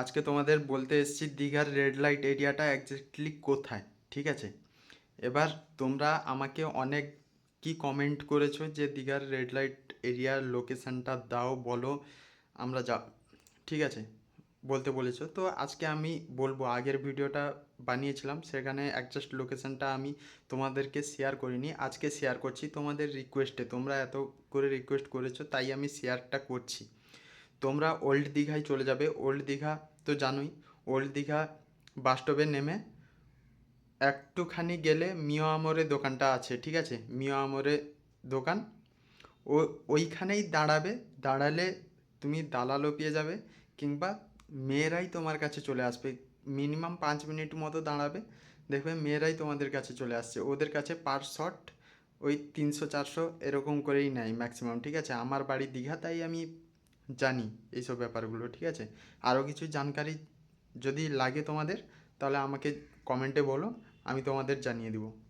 আজকে তোমাদের বলতে এসেছি দীঘার রেড লাইট এরিয়াটা একজাক্টলি কোথায়, ঠিক আছে? এবার তোমরা আমাকে অনেক কি কমেন্ট করেছ যে দীঘার রেড লাইট এরিয়ার লোকেশনটা দাও, বলো, আমরা যা ঠিক আছে? বলতে বলেছ। তো আজকে আমি বলব, আগের ভিডিওটা বানিয়েছিলাম, সেখানে অ্যাডজাস্ট লোকেশনটা আমি তোমাদেরকে শেয়ার করিনি। আজকে শেয়ার করছি তোমাদের রিকোয়েস্টে তোমরা এত করে রিকোয়েস্ট করেছ, তাই আমি শেয়ারটা করছি। তোমরা ওল্ড দীঘায় চলে যাবে। ওল্ড দীঘা তো জানোই, ওল্ড দীঘা বাস স্টপে নেমে একটুখানি গেলে মিও আমরে দোকানটা আছে, ঠিক আছে? মিও আমরে দোকান। ও, ওইখানেই দাঁড়াবে, দাঁড়ালে তুমি দালালও পেয়ে যাবে কিংবা মেয়েরাই তোমার কাছে চলে আসবে। মিনিমাম পাঁচ মিনিট মতো দাঁড়াবে, দেখবে মেয়েরাই তোমাদের কাছে চলে আসছে। ওদের কাছে পার শট ওই তিনশো চারশো এরকম করেই নেয় ম্যাক্সিমাম ঠিক আছে? আমার বাড়ি দীঘা, তাই আমি জানি এইসব ব্যাপারগুলো, ঠিক আছে? আরও কিছু জানকারি যদি লাগে তোমাদের, তাহলে আমাকে কমেন্টে বলো, আমি তোমাদের জানিয়ে দিব।